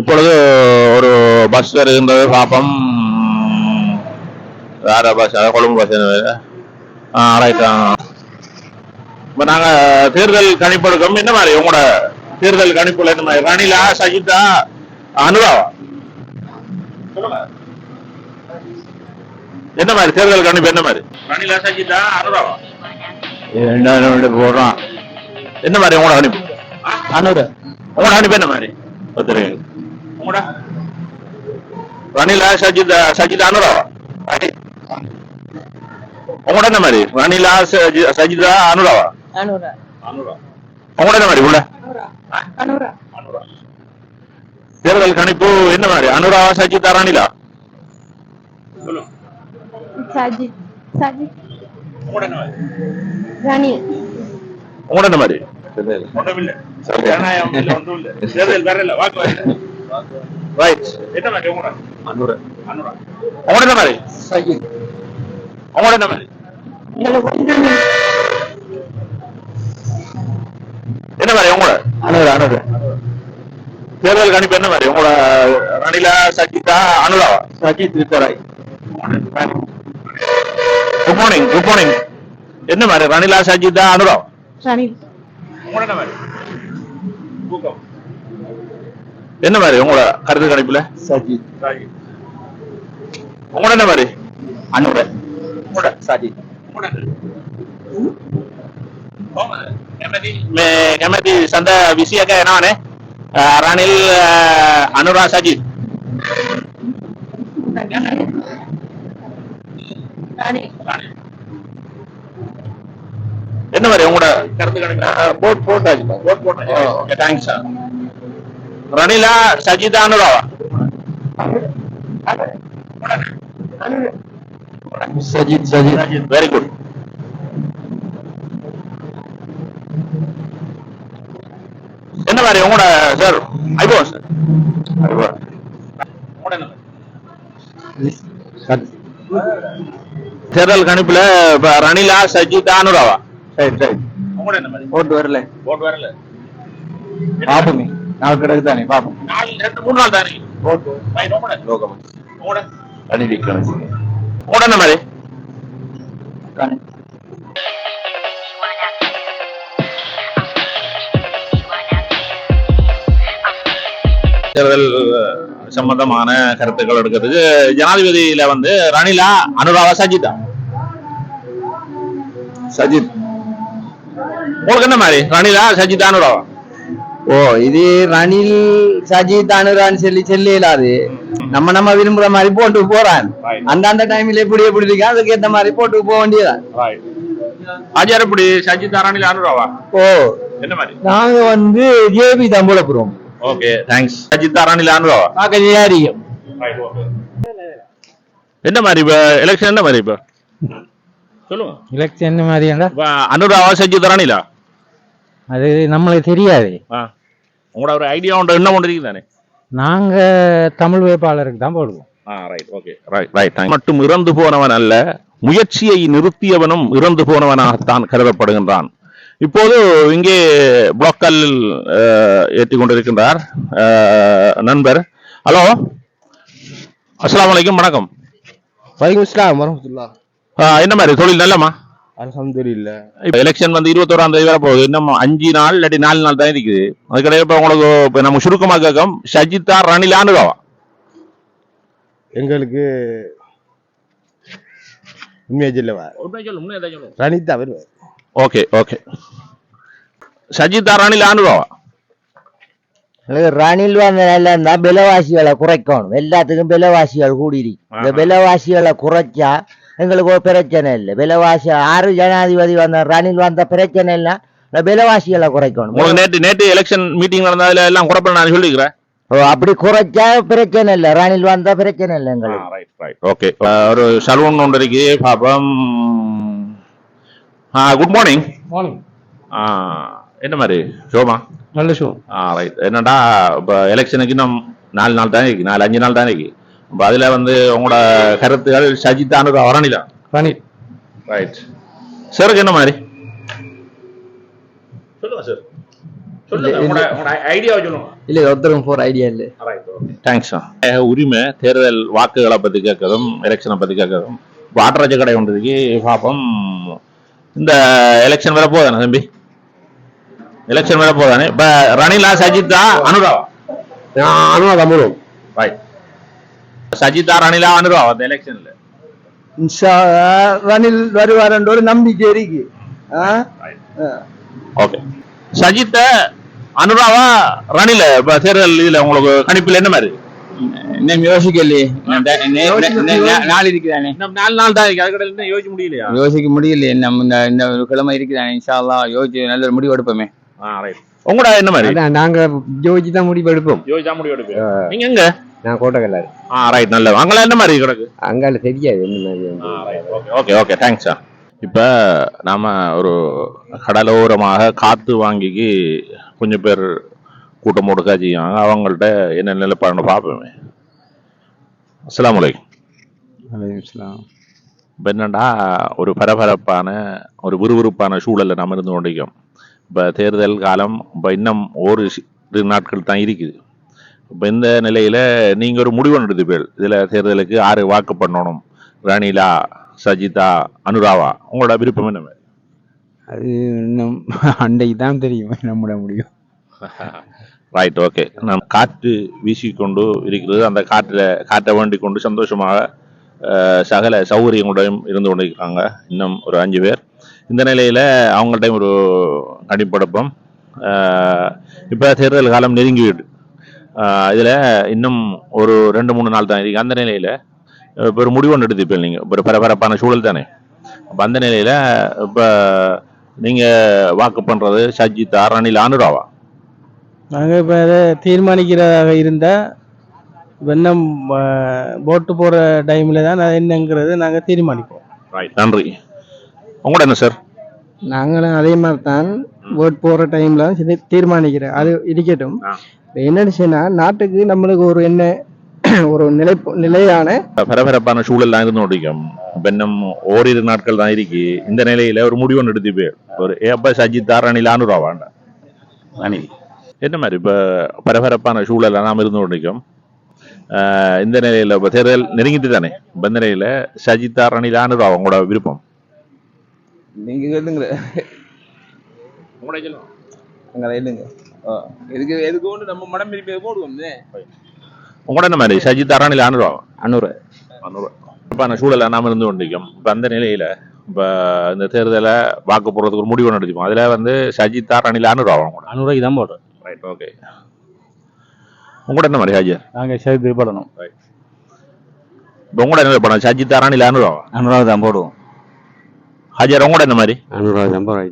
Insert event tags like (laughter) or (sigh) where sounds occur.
இப்பொழுது ஒரு பஸ் வருகின்றது பாப்பம். வேற பஸ் அதாவது கொழும்பு பஸ் இப்ப இப்போ நாங்கள் தேர்தல் கணிப்பெடுக்கும் என்ன மாதிரி உங்களோட தேர்தல் கணிப்புல என்ன மாதிரி? ரணிலா சஜிதா அனுராவா? சொல்லுங்க. என்ன மாதிரி? தேர்தல் கணிப்பு என்ன மாதிரி? ரெண்டாயிரம் போடுறான். என்ன மாதிரி உங்களோட கணிப்பு? அன்னூறு உங்களோட கணிப்பு என்ன மாதிரி? ஒத்துருங்க உங்களோட? ரணிலா சஜிதா சஜிதா அனுராவா உங்களோட என்ன மாதிரி? ரணிலா சஜி- சஜிதா அனுராவா? அனுரா. அனுரா. உங்களோட என்ன மாதிரி? உள்ள. அனுரா. அனுரா. தேர்தல் கணிப்பு என்ன மாதிரி? அனுராவா சஜிதா ரணிலா? சொல்லுங்க. என்ன மாதிரி ராணி. உங்களோட மாதிரி. என்ன மாதிரி உங்களோட? அனுரா. மாதிரி? உங்களோட மாதிரி? என்ன மாதிரி உங்களோட? அன்னூறு தேர்தல் கணிப்பு என்ன மாதிரி? உங்களோட ரணிலா சஜிதா அனுராவா? சஜித் வித்தராய் குட் மார்னிங் குட் மார்னிங் என்ன மாதிரி ரணிலா சஜிதா அனுராவா ராணி உங்களோட என்ன மாதிரி என்ன மாதிரி உங்களோட கருத்து கணிப்புல சஜித் உங்களோட என்ன மாதிரி அன்னூறு சஜித் මේ කැමැති සඳ විසියක එනවානේ අ, රනිල් අ, අනුරා සජිත් என்ன மாதிரி உங்களோட போட் போட்டாச்சு. போட் போட்டாச்சு. ஓகே தேங்க்ஸ் சார் ரணிலா சஜிதா அனுராவா சஜித் சஜித். வெரி குட் என்ன மாதிரி உங்களோட சார் ஐபோ சார் ஐபோ. உங்களோட? தேர்தல் கணிப்புல இப்ப ரணிலா சஜிதா அனுராவா சரி சரி. உங்களோட என்ன மாதிரி ஓட்டு வரல. ஓட்டு வரல. பாப்போமே. நாலு கிடக்கு தானே பாப்போம். நாலு ரெண்டு மூணு நாள் தானே. ஓட்டு. ரணில் விக்ரமசிங்க என்ன மாதிரி? தேர்தல் சம்பந்தமான கருத்துக்கள் எடுக்கிறதுக்கு ஜனாதிபதியில வந்து ரணிலா அனுராவா சஜிதா. சஜித். உங்களுக்கு என்ன மாதிரி? ரணிலா சஜிதா அனுராவா ஓ இது ரணில் சஜித் அனுரான்னு சொல்லி சொல்லி இல்லாது நம்ம நம்ம விரும்புற மாதிரி போட்டு போறான். அந்த அந்த டைம்ல எப்படி எப்படி இருக்கு அதுக்கு ஏத்த மாதிரி போட்டு போக வேண்டியதான் ஆஜார் எப்படி சஜிதா ரணிலா அனுராவா ஓ. என்ன மாதிரி? நாங்க வந்து ஜேபி தான் ஓகே தேங்க்ஸ் சஜிதா ரணிலா அனுராவா பார்க்க ஜெயாரியம் என்ன மாதிரி இப்ப எலெக்ஷன் என்ன மாதிரி இப்ப? சொல்லுங்க. எலெக்ஷன் என்ன மாதிரியாண்டா இப்ப அனுராவா சஜிதா ரணிலா அது நம்மளுக்கு தெரியாது. உங்களோட ஒரு ஐடியா உண்டு என்ன ஒன்று தானே? நாங்க தமிழ் வேட்பாளருக்கு தான் போடுவோம். ரைட் ஓகே ரைட் ரைட் மட்டும் இறந்து போனவன் அல்ல முயற்சியை நிறுத்தியவனும் இறந்து போனவனாகத்தான் கருதப்படுகின்றான். இப்போது இங்கே புளோக்கல் ஏற்றி கொண்டிருக்கின்றார் நண்பர். ஹலோ அஸ்ஸலாமு அலைக்கும். வணக்கம். வலைக்கும் இஸ்லாம் வரமத்துல்லா என்ன மாதிரி? தொழில் நல்லமா? இப்ப எலெக்ஷன் வந்து இருபத்தோராம் தேதி வர போகுது இன்னும் அஞ்சு நாள் இல்லாட்டி நாலு நாள் தான் இருக்குது. அதுக்கிடையே இப்ப உங்களுக்கு இப்ப நம்ம சுருக்கமா கேட்கும். சஜிதா ரணிலான்னு எங்களுக்கு உண்மையை சொல்லவா ரணிதா வருவார். ரணிலான்னு ரணில் வந்து நல்லா இருந்தா விலைவாசிகளை குறைக்கணும் எல்லாத்துக்கும் விலைவாசிகள் கூடியிருக்கு இந்த ஆஹா. விலைவாசிகளை குறைச்சா எங்களுக்கு ஒரு பிரச்சனை இல்லை விலைவாசி ஆறு ஜனாதிபதி வந்த ரணில் வந்த பிரச்சனை இல்லை விலைவாசிகளை குறைக்கணும் நேற்று நேற்று எலெக்ஷன் மீட்டிங் நடந்ததுல எல்லாம் குறைப்பட நான் சொல்லிக்கிறேன் ஓ, அப்படி குறைச்சா பிரச்சனை இல்லை ரணில் வந்த பிரச்சனை இல்லை எங்களுக்கு ஓகே ஒரு சலூன் ஒன்று இருக்கு பாப்பம் குட் மார்னிங் மார்னிங் என்ன மாதிரி? ஷோமா நல்ல ஷோ ரைட் என்னடா இப்போ எலெக்ஷனுக்கு இன்னும் நாலு நாள் தானே இருக்கு. நாலு அஞ்சு நாள் தானே இருக்கு. இப்போ அதில் வந்து உங்களோட கருத்துகள் சஜித் அனுரா வரணிலா? ரணில் ரைட் சாருக்கு என்ன மாதிரி? சொல்லுங்க சார் சொல்லுங்க உங்களோட உங்களோட ஐடியாவை சொல்லுங்க. இல்ல ஒருத்தரும் போற ஐடியா இல்ல. தேங்க்ஸ் உரிமை தேர்தல் வாக்குகளை பத்தி கேட்கறதும் எலெக்ஷனை பத்தி கேட்கறதும் வாட்டராஜ கடை ஒன்றுக்கு பார்ப்போம் இந்த எலெக்ஷன் வர போதானே தம்பி? எலெக்ஷன் வர போதானே? இப்ப ரணிலா சஜித்தா அனுராவா? அனுராதா மூலம் ரைட் சஜிதா ரணிலா அனுராவா அந்த எலெக்ஷன்ல ரணில் வருவார் என்ற ஒரு நம்பிக்கை இருக்கு. ஓகே சஜித்த அனுராவா ரணில இப்ப தேர்தல் இதுல உங்களுக்கு கணிப்பில் என்ன மாதிரி? இன்னும் யோசிக்கலையே. நாள் இருக்குதானே நாலு நாள் தான் இருக்கு. அதுக்கடையில் இன்னும் யோசிக்க முடியலையா? யோசிக்க முடியலையே. நம்ம இந்த இந்த கிழமை இருக்குதானே இன்ஷா அல்லாஹ் யோசிச்சு நல்ல ஒரு முடிவு எடுப்போமே. ஆ ரைட் உங்களோட என்ன மாதிரி? அதான் நாங்க ஜோதிச்சு தான் முடிவு எடுப்போம். யோசிச்சா முடிவு எடுப்பீங்க. நீங்க எங்க? நான் கோட்டக்கல்லாரு ஆ ரைட் நல்லது அங்கெல்லாம் என்ன மாதிரி கிடக்கு அங்கால தெரியாது என்ன மாதிரி okay okay okay thanks sir இப்போ நாம ஒரு கடலோரமாக காத்து வாங்கிக்கு கொஞ்சம் பேர் கூட்டம் போட்டுக்கா செய்வாங்க அவங்கள்ட்ட என்ன நிலைப்பாடுன்னு பார்ப்போமே. அஸ்ஸலாமு அலைக்கும் இப்போ என்னடா ஒரு பரபரப்பான ஒரு விறுவிறுப்பான சூழலில் நாம் இருந்து கொண்டிருக்கோம். இப்போ தேர்தல் காலம் இப்போ இன்னும் ஒரு நாட்கள் தான் இருக்குது. இப்போ இந்த நிலையில் நீங்கள் ஒரு முடிவு எடுத்துப்பீள் இதில் தேர்தலுக்கு ஆறு வாக்கு பண்ணணும்? ரணிலா சஜிதா அனுராவா உங்களோட விருப்பம் என்ன அது இன்னும் அன்றைக்கு தான் தெரியும் நம்மட முடியும். (laughs) ரைட் ஓகே நாம் காற்று வீசிக்கொண்டு இருக்கிறது. அந்த காற்றில் காற்றை வேண்டி கொண்டு சந்தோஷமாக சகல சௌகரியங்களுடையும் இருந்து கொண்டிருக்கிறாங்க இன்னும் ஒரு அஞ்சு பேர். இந்த நிலையில் அவங்கள்ட்டையும் ஒரு கணிப்பெடுப்போம் இப்போ தேர்தல் காலம் நெருங்கிவிடு. இதில் இன்னும் ஒரு ரெண்டு மூணு நாள் தான் இருக்குது அந்த நிலையில் இப்போ ஒரு முடிவு ஒன்று எடுத்துப்பீங்க நீங்கள் ஒரு பரபரப்பான சூழல் தானே. அப்போ அந்த நிலையில் இப்போ நீங்கள் வாக்கு பண்ணுறது சஜிதா ரணில் அனுராவா நாங்கள் இப்போ அதை தீர்மானிக்கிறதாக இருந்தால் வெண்ணம் போட்டு போகிற டைமில் தான் அது என்னங்கிறது நாங்கள் தீர்மானிப்போம். ரைட் நன்றி. உங்களோட என்ன சார் நாங்களும் அதே மாதிரி தான் ஓட் போகிற டைமில் தீர்மானிக்கிறேன் அது இருக்கட்டும். இப்ப என்னன்னு சொன்னால் நாட்டுக்கு நம்மளுக்கு ஒரு என்ன (clears throat) ஒரு நிலை நிலையான பரபரப்பான சூழல்லாம் இருந்து முடிக்கும் பெண்ணம் ஓரிரு நாட்கள் தான் இருக்கு. இந்த நிலையில ஒரு முடிவு ஒன்று எடுத்து போய் ஒரு ஏப்ப சஜித் ரணில் அனுராவாண்டா ரணில் என்ன மாதிரி இப்ப பரபரப்பான சூழல் நாம் இருந்து கொண்டிருக்கோம். ஆஹ் இந்த நிலையில இப்ப தேர்தல் நெருங்கிட்டு தானே? இப்ப இந்த நிலையில சஜிதா ரணில் அனுராவா உங்களோட விருப்பம்? நீங்க சொல்லுங்க இல்லைங்க எதுக்கு எதுக்கு ஒன்று நம்ம மடம் திருப்பி போடுவோம் உங்களோட என்ன மாதிரி? சஜிதா ரணில் அனுராவா அன்னூறு பரபரப்பான சூழலை நாம் இருந்து கொண்டிருக்கோம். இப்ப அந்த நிலையில இப்ப இந்த தேர்தலை வாக்கு போடுறதுக்கு ஒரு முடிவு ஒன்று எடுத்துப்போம். அதுல வந்து சஜிதா ரணில் அனுராவா உங்களோட அனுராய்க்கு தான் போடுறோம் ரைட் ஓகே உங்களோட என்ன மாதிரி ஹாஜர் நாங்கள் சேர்த்து போடணும் இப்போ உங்களோட என்ன படம்? சஜித் அராணில் அனுராவா? அன்னூறு தான் போடுவோம் ஹாஜர் உங்களோட என்ன மாதிரி? அனுராதா தான் போராடி